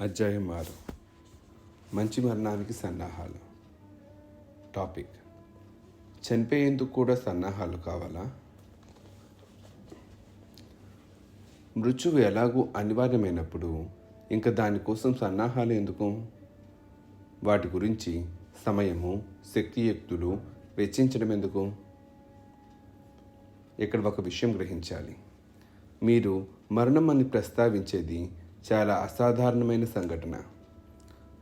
అధ్యాయం ఆరు. మంచి మరణానికి సన్నాహాలు. టాపిక్. చనిపోయేందుకు కూడా సన్నాహాలు కావాలా? మృత్యువు ఎలాగూ అనివార్యమైనప్పుడు ఇంకా దానికోసం సన్నాహాలు ఎందుకు? వాటి గురించి సమయము శక్తియుక్తులు వెచ్చించడం ఎందుకు? ఇక్కడ ఒక విషయం గ్రహించాలి. మీరు మరణం అని ప్రస్తావించేది చాలా అసాధారణమైన సంఘటన.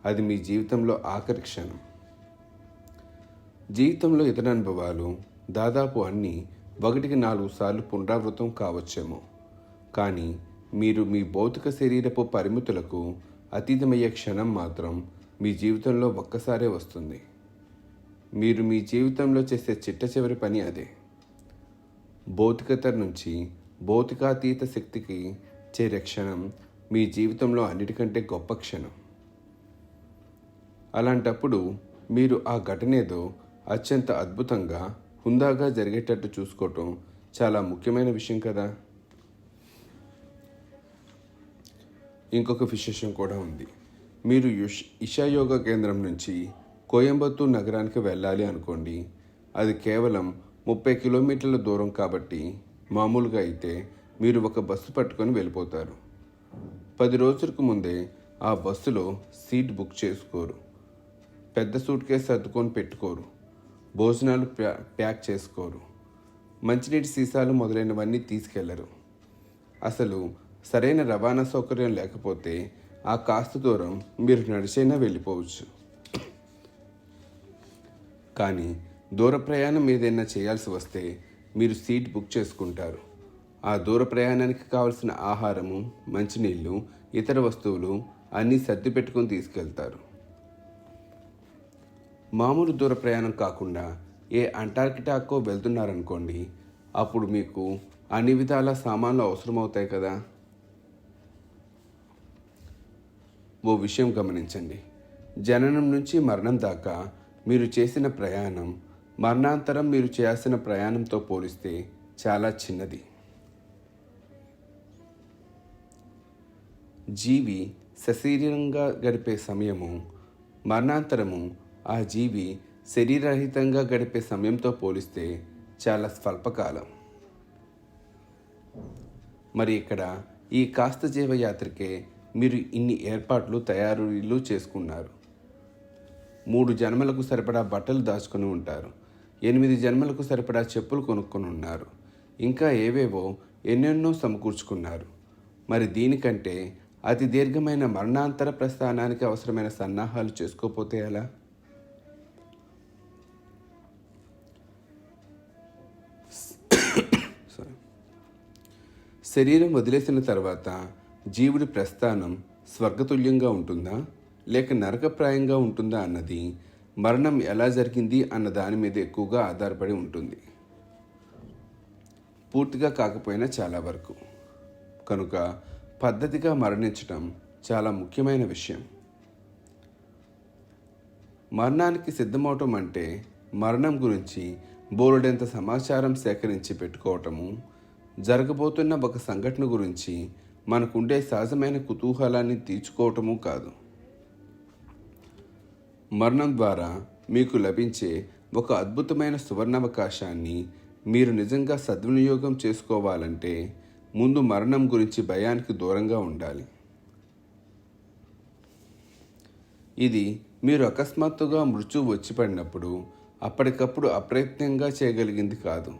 అది మీ జీవితంలో ఆఖరి క్షణం. జీవితంలో ఇతర అనుభవాలు దాదాపు అన్నీ ఒకటికి నాలుగు సార్లు పునరావృతం కావచ్చేమో. కానీ మీరు మీ భౌతిక శరీరపు పరిమితులకు అతీతమయ్యే క్షణం మాత్రం మీ జీవితంలో ఒక్కసారే వస్తుంది. మీరు మీ జీవితంలో చేసే చిట్ట చివరి పని అదే. భౌతికత నుంచి భౌతికాతీత శక్తికి చేరే క్షణం మీ జీవితంలో అన్నిటికంటే గొప్ప క్షణం. అలాంటప్పుడు మీరు ఆ ఘటనేదో అత్యంత అద్భుతంగా హుందాగా జరిగేటట్టు చూసుకోవటం చాలా ముఖ్యమైన విషయం కదా. ఇంకొక విశేషం కూడా ఉంది. మీరు యుష్ ఇషాయోగ కేంద్రం నుంచి కోయంబత్తూర్ నగరానికి వెళ్ళాలి అనుకోండి. అది కేవలం ముప్పై కిలోమీటర్ల దూరం కాబట్టి మామూలుగా అయితే మీరు ఒక బస్సు పట్టుకొని వెళ్ళిపోతారు. పది రోజులకు ముందే ఆ బస్సులో సీట్ బుక్ చేసుకోరు. పెద్ద సూట్ కేసు సర్దుకొని పెట్టుకోరు. భోజనాలు ప్యా ప్యాక్ చేసుకోరు. మంచినీటి సీసాలు మొదలైనవన్నీ తీసుకెళ్ళరు. అసలు సరైన రవాణా సౌకర్యం లేకపోతే ఆ కాస్త దూరం మీరు నడిచైనా వెళ్ళిపోవచ్చు. కానీ దూర ప్రయాణం ఏదైనా చేయాల్సి వస్తే మీరు సీట్ బుక్ చేసుకుంటారు. ఆ దూర ప్రయాణానికి కావలసిన ఆహారము మంచినీళ్ళు ఇతర వస్తువులు అన్నీ సర్ది పెట్టుకొని తీసుకెళ్తారు. మామూలు దూర ప్రయాణం కాకుండా ఏ అంటార్కిటాకో వెళ్తున్నారనుకోండి అప్పుడు మీకు అన్ని విధాల సామాన్లు అవసరమవుతాయి కదా? ఓ విషయం గమనించండి. జననం నుంచి మరణం దాకా మీరు చేసిన ప్రయాణం మరణాంతరం మీరు చేయాల్సిన ప్రయాణంతో పోలిస్తే చాలా చిన్నది. జీవి సశరీరంగా గడిపే సమయము మరణాంతరము ఆ జీవి శరీరరహితంగా గడిపే సమయంతో పోలిస్తే చాలా స్వల్పకాలం. మరి ఇక్కడ ఈ కాస్త జీవయాత్రకే మీరు ఇన్ని ఏర్పాట్లు తయారీలు చేసుకున్నారు. మూడు జన్మలకు సరిపడా బట్టలు దాచుకుని ఉంటారు. ఎనిమిది జన్మలకు సరిపడా చెప్పులు కొనుక్కొని ఉన్నారు. ఇంకా ఏవేవో ఎన్నెన్నో సమకూర్చుకున్నారు. మరి దీనికంటే అతి దీర్ఘమైన మరణాంతర ప్రస్థానానికి అవసరమైన సన్నాహాలు చేసుకోపోతే ఎలా? శరీరం వదిలేసిన తర్వాత జీవుడి ప్రస్థానం స్వర్గతుల్యంగా ఉంటుందా? లేక నరకప్రాయంగా ఉంటుందా అన్నది మరణం ఎలా జరిగింది అన్న దాని మీద ఎక్కువగా ఆధారపడి ఉంటుంది. పూర్తిగా కాకపోయినా చాలా వరకు. కనుక పద్ధతిగా మరణించటం చాలా ముఖ్యమైన విషయం. మరణానికి సిద్ధమవటం అంటే మరణం గురించి బోలెడంత సమాచారం సేకరించి పెట్టుకోవటము జరగబోతున్న ఒక సంఘటన గురించి మనకుండే సహజమైన కుతూహలాన్ని తీర్చుకోవటము కాదు. మరణం ద్వారా మీకు లభించే ఒక అద్భుతమైన సువర్ణావకాశాన్ని మీరు నిజంగా సద్వినియోగం చేసుకోవాలంటే ముందు మరణం గురించి భయానికి దూరంగా ఉండాలి. ఇది మీరు అకస్మాత్తుగా మృత్యువు వచ్చి పడినప్పుడు అప్పటికప్పుడు అప్రయత్నంగా చేయగలిగింది కాదు.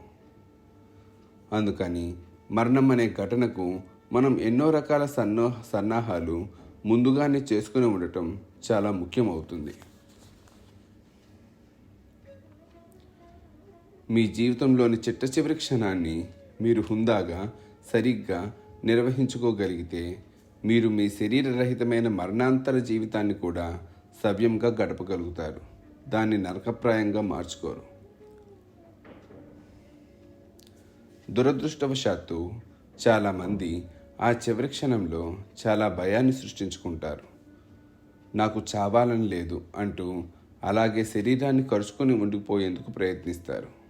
అందుకని మరణం అనే ఘటనకు మనం ఎన్నో రకాల సన్నో సన్నాహాలు ముందుగానే చేసుకుని ఉండటం చాలా ముఖ్యమవుతుంది. మీ జీవితంలోని చిట్ట చివరి క్షణాన్ని మీరు హుందాగా సరిగ్గా నిర్వహించుకోగలిగితే మీరు మీ శరీరరహితమైన మరణాంతర జీవితాన్ని కూడా సవ్యంగా గడపగలుగుతారు. దాన్ని నరకప్రాయంగా మార్చుకోరు. దురదృష్టవశాత్తు చాలామంది ఆ చివరి క్షణంలో చాలా భయాన్ని సృష్టించుకుంటారు. నాకు చావాలని లేదు అంటూ అలాగే శరీరాన్ని కరుచుకొని ఉండిపోయేందుకు ప్రయత్నిస్తారు.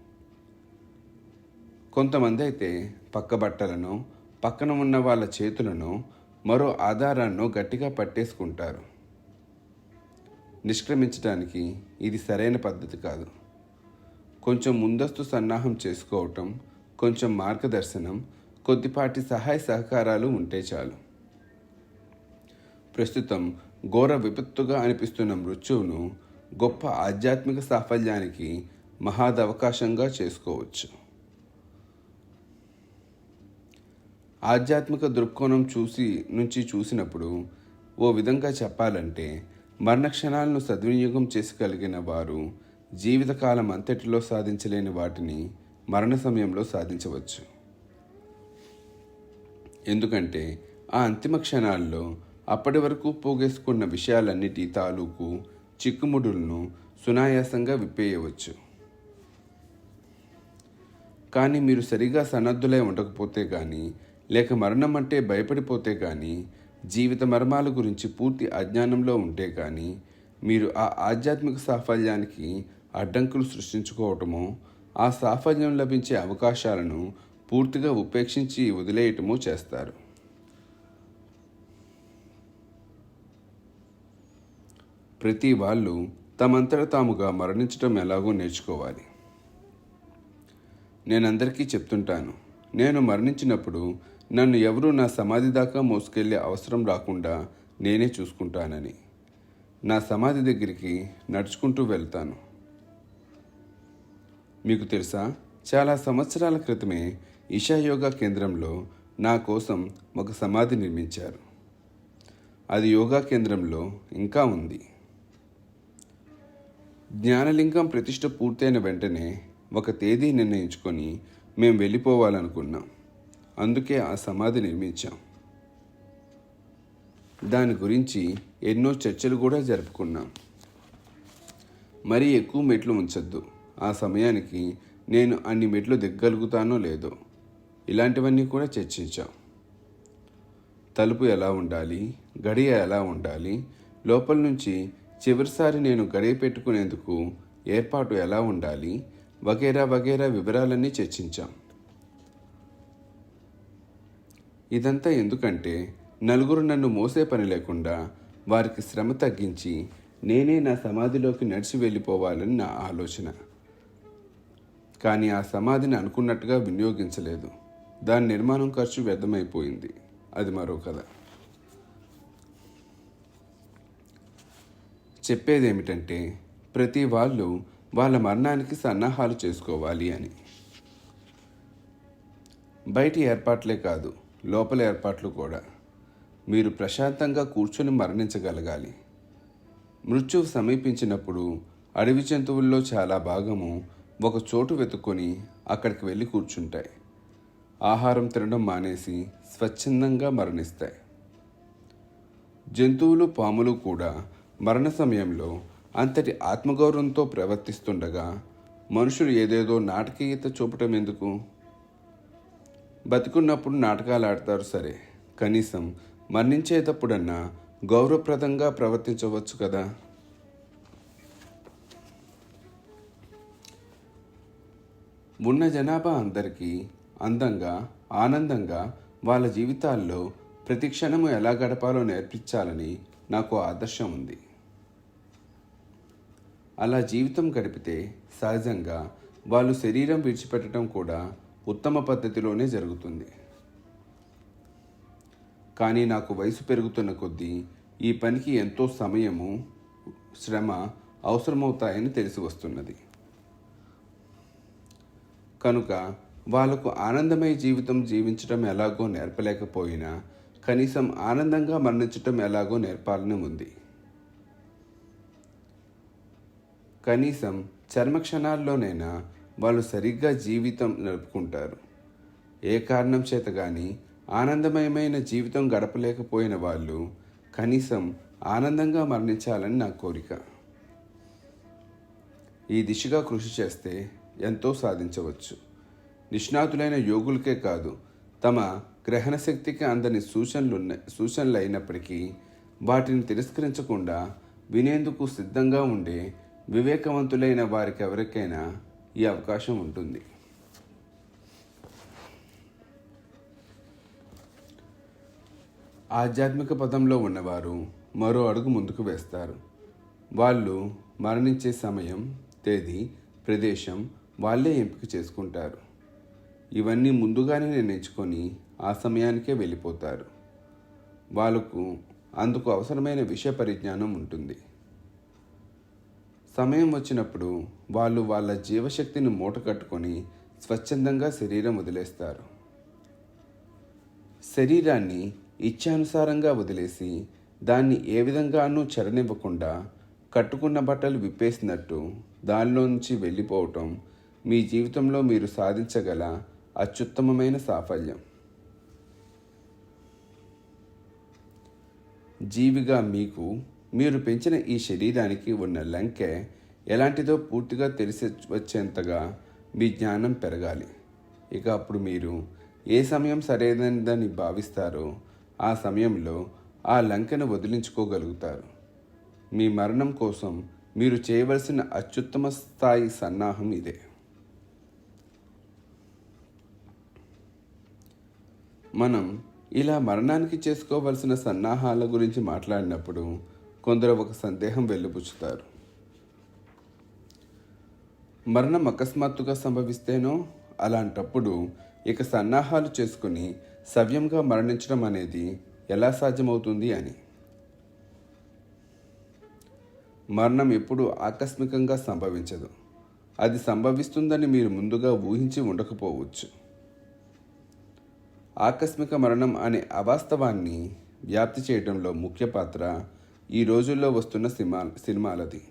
కొంతమంది అయితే పక్క బట్టలను పక్కన ఉన్న వాళ్ళ చేతులను మరో ఆధారాన్ని గట్టిగా పట్టేసుకుంటారు. నిష్క్రమించడానికి ఇది సరైన పద్ధతి కాదు. కొంచెం ముందస్తు సన్నాహం చేసుకోవటం కొంచెం మార్గదర్శనం కొద్దిపాటి సహాయ సహకారాలు ఉంటే చాలు. ప్రస్తుతం ఘోర విపత్తుగా అనిపిస్తున్న మృత్యువును గొప్ప ఆధ్యాత్మిక సాఫల్యానికి మహాదవకాశంగా చేసుకోవచ్చు. ఆధ్యాత్మిక దృక్కోణం చూసి నుంచి చూసినప్పుడు ఓ విధంగా చెప్పాలంటే మరణక్షణాలను సద్వినియోగం చేసుకోగలిగిన వారు జీవితకాలం అంతటిలో సాధించలేని వాటిని మరణ సమయంలో సాధించవచ్చు. ఎందుకంటే ఆ అంతిమ క్షణాల్లో అప్పటి వరకు పోగేసుకున్న విషయాలన్నిటి తాలూకు చిక్కుముడులను సునాయాసంగా విప్పేయవచ్చు. కానీ మీరు సరిగా సన్నద్ధులై ఉండకపోతే కానీ లేక మరణం అంటే భయపడిపోతే కానీ జీవిత మర్మాల గురించి పూర్తి అజ్ఞానంలో ఉంటే కానీ మీరు ఆ ఆధ్యాత్మిక సాఫల్యానికి అడ్డంకులు సృష్టించుకోవటమో ఆ సాఫల్యం లభించే అవకాశాలను పూర్తిగా ఉపేక్షించి వదిలేయటమో చేస్తారు. ప్రతి వాళ్ళు తమంతట తాముగా మరణించటం ఎలాగో నేర్చుకోవాలి. నేనందరికీ చెప్తుంటాను నేను మరణించినప్పుడు నన్ను ఎవరూ నా సమాధి దాకా మోసుకెళ్ళే అవసరం రాకుండా నేనే చూసుకుంటానని. నా సమాధి దగ్గరికి నడుచుకుంటూ వెళ్తాను. మీకు తెలుసా? చాలా సంవత్సరాల క్రితమే ఈషా యోగా కేంద్రంలో నా కోసం ఒక సమాధి నిర్మించారు. అది యోగా కేంద్రంలో ఇంకా ఉంది. జ్ఞానలింగం ప్రతిష్ట పూర్తయిన వెంటనే ఒక తేదీ నిర్ణయించుకొని మేము వెళ్ళిపోవాలనుకున్నాం. అందుకే ఆ సమాధి నిర్మించాం. దాని గురించి ఎన్నో చర్చలు కూడా జరుపుకున్నాం. మరీ ఎక్కువ మెట్లు ఉంచొద్దు. ఆ సమయానికి నేను అన్ని మెట్లు దిగ్గలుగుతానో లేదో ఇలాంటివన్నీ కూడా చర్చించాం. తలుపు ఎలా ఉండాలి? గడియ ఎలా ఉండాలి? లోపల నుంచి చివరిసారి నేను గడియ పెట్టుకునేందుకు ఏర్పాటు ఎలా ఉండాలి? వగేరా వగేరా వివరాలన్నీ చర్చించాం. ఇదంతా ఎందుకంటే నలుగురు నన్ను మోసే పని లేకుండా వారికి శ్రమ తగ్గించి నేనే నా సమాధిలోకి నడిచి వెళ్ళిపోవాలని నా ఆలోచన. కానీ ఆ సమాధిని అనుకున్నట్టుగా వినియోగించలేదు. దాని నిర్మాణం ఖర్చు వ్యర్థమైపోయింది. అది మరో కథ. చెప్పేదేమిటంటే ప్రతి వాళ్ళు వాళ్ళ మరణానికి సన్నాహాలు చేసుకోవాలి అని. బయటి ఏర్పాట్లే కాదు. లోపల ఏర్పాట్లు కూడా. మీరు ప్రశాంతంగా కూర్చొని మరణించగలగాలి. మృత్యువు సమీపించినప్పుడు అడవి జంతువుల్లో చాలా భాగము ఒక చోటు వెతుక్కొని అక్కడికి వెళ్ళి కూర్చుంటాయి. ఆహారం తినడం మానేసి స్వచ్ఛందంగా మరణిస్తాయి. జంతువులు పాములు కూడా మరణ సమయంలో అంతటి ఆత్మగౌరవంతో ప్రవర్తిస్తుండగా మనుషులు ఏదేదో నాటకీయత చూపటం ఎందుకు? బతికున్నప్పుడు నాటకాలు ఆడతారు సరే. కనీసం మరణించేటప్పుడన్నా గౌరవప్రదంగా ప్రవర్తించవచ్చు కదా. ఉన్న జనాభా అందరికీ అందంగా ఆనందంగా వాళ్ళ జీవితాల్లో ప్రతి క్షణము ఎలా గడపాలో నేర్పించాలని నాకు ఆదర్శం ఉంది. అలా జీవితం గడిపితే సహజంగా వాళ్ళు శరీరం విడిచిపెట్టడం కూడా ఉత్తమ పద్ధతిలోనే జరుగుతుంది. కానీ నాకు వయసు పెరుగుతున్న కొద్దీ ఈ పనికి ఎంతో సమయము శ్రమ అవసరమవుతాయని తెలిసి వస్తున్నది. కనుక వాళ్ళకు ఆనందమయ జీవితం జీవించడం ఎలాగో నేర్పలేకపోయినా కనీసం ఆనందంగా మరణించటం ఎలాగో నేర్పాలని ఉంది. కనీసం చర్మక్షణాల్లోనైనా వాళ్ళు సరిగ్గా జీవితం నడుపుకుంటారు. ఏ కారణం చేత కానీ ఆనందమయమైన జీవితం గడపలేకపోయిన వాళ్ళు కనీసం ఆనందంగా మరణించాలని నా కోరిక. ఈ దిశగా కృషి చేస్తే ఎంతో సాధించవచ్చు. నిష్ణాతులైన యోగులకే కాదు తమ గ్రహణ శక్తికి అందని సూచనలు సూచనలు అయినప్పటికీ వాటిని తిరస్కరించకుండా వినేందుకు సిద్ధంగా ఉండే వివేకవంతులైన వారికి ఎవరికైనా ఈ అవకాశం ఉంటుంది. ఆధ్యాత్మిక పదంలో ఉన్నవారు మరో అడుగు ముందుకు వేస్తారు. వాళ్ళు మరణించే సమయం తేదీ ప్రదేశం వాళ్ళే ఎంపిక చేసుకుంటారు. ఇవన్నీ ముందుగానే నిర్ణయించుకొని ఆ సమయానికే వెళ్ళిపోతారు. వాళ్ళకు అందుకు అవసరమైన విషయ పరిజ్ఞానం ఉంటుంది. సమయం వచ్చినప్పుడు వాళ్ళు వాళ్ళ జీవశక్తిని మూట కట్టుకొని స్వచ్ఛందంగా శరీరం వదిలేస్తారు. శరీరాన్ని ఇచ్ఛానుసారంగా వదిలేసి దాన్ని ఏ విధంగానూ చెరనివ్వకుండా కట్టుకున్న బట్టలు విప్పేసినట్టు దానిలో నుంచి వెళ్ళిపోవటం మీ జీవితంలో మీరు సాధించగల అత్యుత్తమమైన సాఫల్యం. జీవిగా మీకు మీరు పెంచిన ఈ శరీరానికి ఉన్న లంకె ఎలాంటిదో పూర్తిగా తెలిసి వచ్చేంతగా మీ జ్ఞానం పెరగాలి. ఇక అప్పుడు మీరు ఏ సమయం సరైనదని భావిస్తారో ఆ సమయంలో ఆ లంకెను వదిలించుకోగలుగుతారు. మీ మరణం కోసం మీరు చేయవలసిన అత్యుత్తమ స్థాయి సన్నాహం ఇదే. మనం ఇలా మరణానికి చేసుకోవలసిన సన్నాహాల గురించి మాట్లాడినప్పుడు కొందరు ఒక సందేహం వెళ్ళిపుచ్చుతారు మరణం అకస్మాత్తుగా సంభవిస్తేనో? అలాంటప్పుడు ఇక సన్నాహాలు చేసుకుని సవ్యంగా మరణించడం అనేది ఎలా సాధ్యమవుతుంది అని. మరణం ఎప్పుడూ ఆకస్మికంగా సంభవించదు. అది సంభవిస్తుందని మీరు ముందుగా ఊహించి ఉండకపోవచ్చు. ఆకస్మిక మరణం అనే అవాస్తవాన్ని వ్యాప్తి చేయడంలో ముఖ్య పాత్ర ఈ రోజుల్లో వస్తున్న సినిమా సినిమాలది.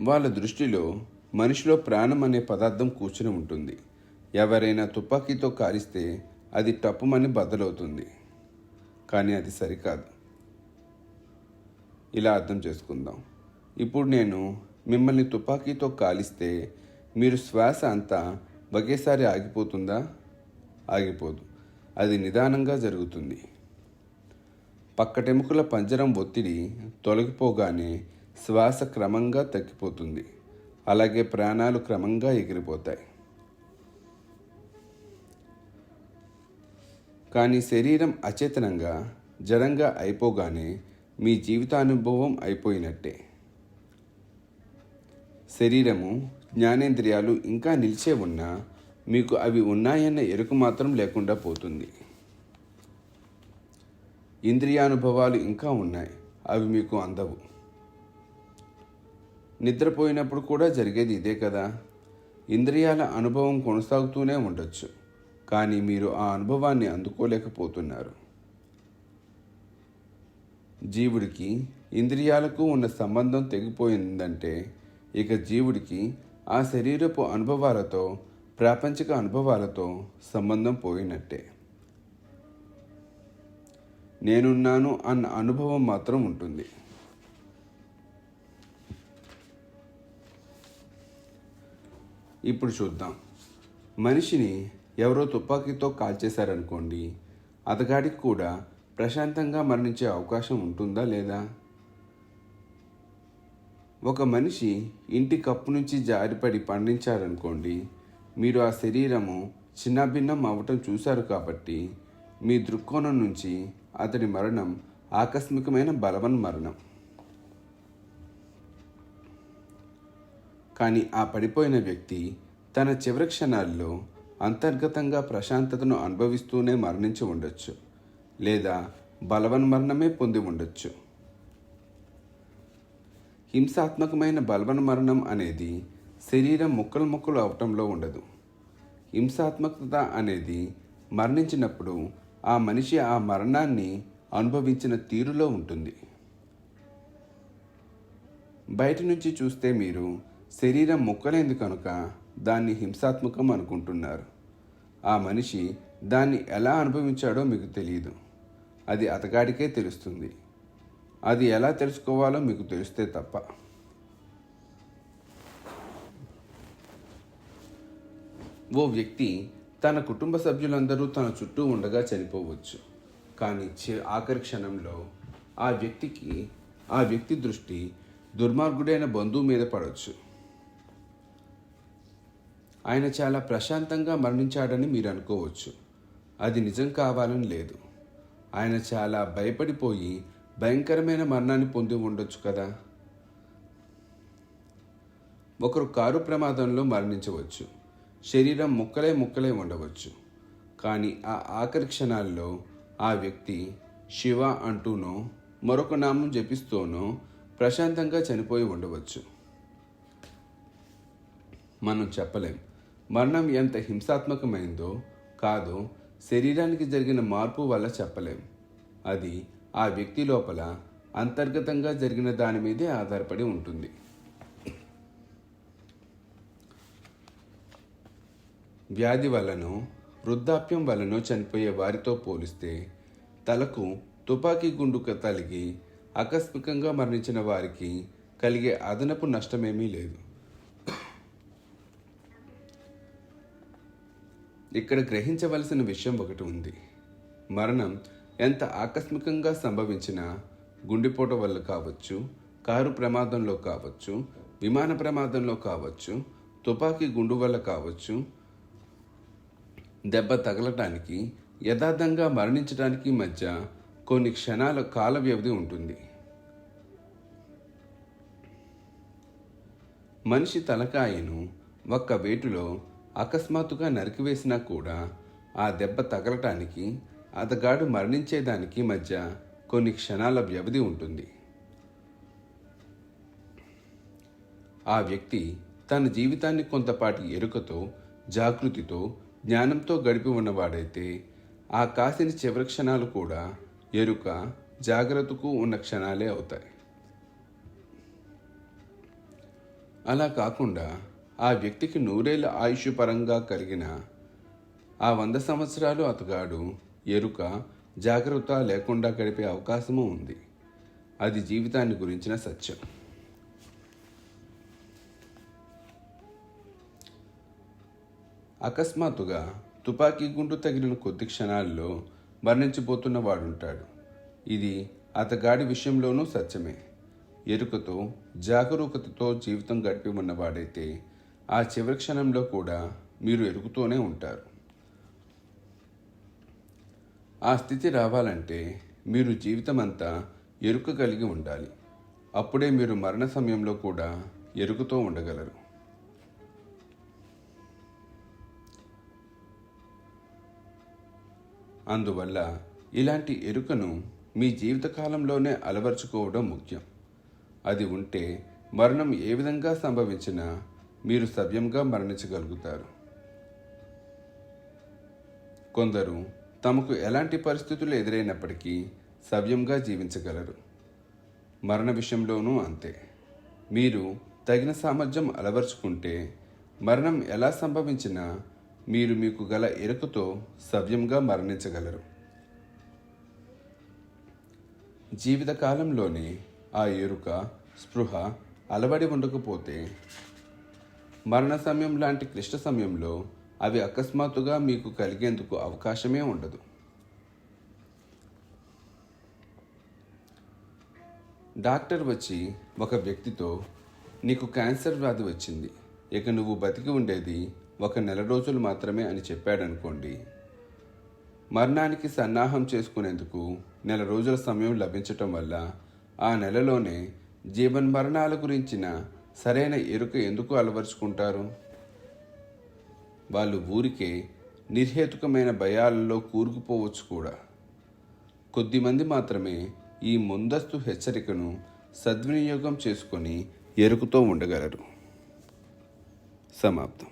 వాళ్ళ దృష్టిలో మనిషిలో ప్రాణం అనే పదార్థం కూర్చుని ఉంటుంది. ఎవరైనా తుపాకీతో కాలిస్తే అది టప్పుమని బద్దలవుతుంది. కానీ అది సరికాదు. ఇలా అర్థం చేసుకుందాం. ఇప్పుడు నేను మిమ్మల్ని తుపాకీతో కాలిస్తే మీరు శ్వాస అంతా ఒకేసారి ఆగిపోతుందా? ఆగిపోదు. అది నిదానంగా జరుగుతుంది. పక్కటెముకల పంజరం ఒత్తిడి తొలగిపోగానే శ్వాస క్రమంగా తగ్గిపోతుంది. అలాగే ప్రాణాలు క్రమంగా ఎగిరిపోతాయి. కానీ శరీరం అచేతనంగా జడంగా అయిపోగానే మీ జీవితానుభవం అయిపోయినట్టే. శరీరము జ్ఞానేంద్రియాలు ఇంకా నిలిచే ఉన్నా మీకు అవి ఉన్నాయన్న ఎరుకు మాత్రం లేకుండా పోతుంది. ఇంద్రియానుభవాలు ఇంకా ఉన్నాయి. అవి మీకు అందవు. నిద్రపోయినప్పుడు కూడా జరిగేది ఇదే కదా. ఇంద్రియాల అనుభవం కొనసాగుతూనే ఉండొచ్చు. కానీ మీరు ఆ అనుభవాన్ని అందుకోలేకపోతున్నారు. జీవుడికి ఇంద్రియాలకు ఉన్న సంబంధం తెగిపోయిందంటే ఇక జీవుడికి ఆ శరీరపు అనుభవాలతో ప్రాపంచిక అనుభవాలతో సంబంధం పోయినట్టే. నేనున్నాను అన్న అనుభవం మాత్రం ఉంటుంది. ఇప్పుడు చూద్దాం. మనిషిని ఎవరో తుపాకీతో కాల్చేశారనుకోండి అతగాడికి కూడా ప్రశాంతంగా మరణించే అవకాశం ఉంటుందా లేదా? ఒక మనిషి ఇంటి కప్పు నుంచి జారిపడి పండించారనుకోండి మీరు ఆ శరీరము చిన్నభిన్నం అవ్వటం చూశారు కాబట్టి మీ దృక్కోణం నుంచి అతడి మరణం ఆకస్మికమైన బలవన్ మరణం. కానీ ఆ పడిపోయిన వ్యక్తి తన చివరి క్షణాల్లో అంతర్గతంగా ప్రశాంతతను అనుభవిస్తూనే మరణించి ఉండొచ్చు. లేదా బలవన్ మరణమే పొంది ఉండొచ్చు. హింసాత్మకమైన బలవన్ మరణం అనేది శరీరం ముక్కలు ముక్కలు అవటంలో ఉండదు. హింసాత్మకత అనేది మరణించినప్పుడు ఆ మనిషి ఆ మరణాన్ని అనుభవించిన తీరులో ఉంటుంది. బయట నుంచి చూస్తే మీరు శరీరం ముక్కలేంది కనుక దాన్ని హింసాత్మకం అనుకుంటున్నారు. ఆ మనిషి దాన్ని ఎలా అనుభవించాడో మీకు తెలియదు. అది అతగాడికే తెలుస్తుంది. అది ఎలా తెలుసుకోవాలో మీకు తెలిస్తే తప్ప. ఓ వ్యక్తి తన కుటుంబ సభ్యులందరూ తన చుట్టూ ఉండగా చనిపోవచ్చు. కానీ చి- ఆఖరి క్షణంలో ఆ వ్యక్తికి ఆ వ్యక్తి దృష్టి దుర్మార్గుడైన బంధువు మీద పడవచ్చు ఆయన చాలా ప్రశాంతంగా మరణించాడని మీరు అనుకోవచ్చు. అది నిజం కావాలని లేదు. ఆయన చాలా భయపడిపోయి భయంకరమైన మరణాన్ని పొంది ఉండొచ్చు కదా? ఒకరు కారు ప్రమాదంలో మరణించవచ్చు. శరీరం ముక్కలే ముక్కలే ఉండవచ్చు. కానీ ఆ ఆఖరి క్షణాల్లో ఆ వ్యక్తి శివ అంటూనో మరొక నామం జపిస్తూనో ప్రశాంతంగా చనిపోయి ఉండవచ్చు. మనం చెప్పలేం. మరణం ఎంత హింసాత్మకమైందో కాదో శరీరానికి జరిగిన మార్పు వల్ల చెప్పలేం. అది ఆ వ్యక్తి లోపల అంతర్గతంగా జరిగిన దాని మీదే ఆధారపడి ఉంటుంది. వ్యాధి వలనో వృద్ధాప్యం వలనో చనిపోయే వారితో పోలిస్తే తలకు తుపాకీ గుండుక తలిగి ఆకస్మికంగా మరణించిన వారికి కలిగే అదనపు నష్టమేమీ లేదు. ఇక్కడ గ్రహించవలసిన విషయం ఒకటి ఉంది. మరణం ఎంత ఆకస్మికంగా సంభవించినా గుండెపోటు వల్ల కావచ్చు కారు ప్రమాదంలో కావచ్చు విమాన ప్రమాదంలో కావచ్చు తుపాకీ గుండు వల్ల కావచ్చు దెబ్బ తగలటానికి యథార్థంగా మరణించడానికి మధ్య కొన్ని క్షణాల కాల వ్యవధి ఉంటుంది. మనిషి తలకాయను ఒక్క వేటులో అకస్మాత్తుగా నరికివేసినా కూడా ఆ దెబ్బ తగలటానికి అతగాడు మరణించేదానికి మధ్య కొన్ని క్షణాల వ్యవధి ఉంటుంది. ఆ వ్యక్తి తన జీవితాన్ని కొంతపాటి ఎరుకతో జాగృతితో జ్ఞానంతో గడిపి ఉన్నవాడైతే ఆ కాసిన చివరి క్షణాలు కూడా ఎరుక జాగ్రత్తకు ఉన్న క్షణాలే అవుతాయి. అలా కాకుండా ఆ వ్యక్తికి నూరేళ్ళ ఆయుష్ పరంగా కలిగిన ఆ వంద సంవత్సరాలు అతగాడు ఎరుక జాగ్రత్త లేకుండా గడిపే అవకాశము ఉంది. అది జీవితాన్ని గురించిన సత్యం. అకస్మాత్తుగా తుపాకీ గుండు తగిలిన కొద్ది క్షణాల్లో మరణించిపోతున్న వాడుంటాడు. ఇది అతగాడి విషయంలోనూ సత్యమే. ఎరుకతో జాగరూకతతో జీవితం గడిపి ఉన్నవాడైతే ఆ చివరి క్షణంలో కూడా మీరు ఎరుకుతూనే ఉంటారు. ఆ స్థితి రావాలంటే మీరు జీవితమంతా ఎరుక కలిగి ఉండాలి. అప్పుడే మీరు మరణ సమయంలో కూడా ఎరుకుతో ఉండగలరు. అందువల్ల ఇలాంటి ఎరుకను మీ జీవితకాలంలోనే అలవర్చుకోవడం ముఖ్యం. అది ఉంటే మరణం ఏ విధంగా సంభవించినా మీరు సవ్యంగా మరణించగలుగుతారు. కొందరు తమకు ఎలాంటి పరిస్థితులు ఎదురైనప్పటికీ సవ్యంగా జీవించగలరు. మరణ విషయంలోనూ అంతే. మీరు తగిన సామర్థ్యం అలవర్చుకుంటే మరణం ఎలా సంభవించినా మీరు మీకు గల ఎరుకతో సవ్యంగా మరణించగలరు. జీవితకాలంలోనే ఆ ఎరుక స్పృహ అలవడి ఉండకపోతే మరణ సమయం లాంటి క్లిష్ట సమయంలో అవి అకస్మాత్తుగా మీకు కలిగేందుకు అవకాశమే ఉండదు. డాక్టర్ వచ్చి ఒక వ్యక్తితో నీకు క్యాన్సర్ వ్యాధి వచ్చింది. ఇక నువ్వు బతికి ఉండేది ఒక నెల రోజులు మాత్రమే అని చెప్పాడనుకోండి. మరణానికి సన్నాహం చేసుకునేందుకు నెల రోజుల సమయం లభించటం వల్ల ఆ నెలలోనే జీవన్ మరణాల గురించిన సరైన ఎరుక ఎందుకు అలవరుచుకుంటారు? వాళ్ళు ఊరికే నిర్హేతుకమైన భయాలలో కూరుకుపోవచ్చు కూడా. కొద్దిమంది మాత్రమే ఈ ముందస్తు హెచ్చరికను సద్వినియోగం చేసుకొని ఎరుకుతో ఉండగలరు. సమాప్తం.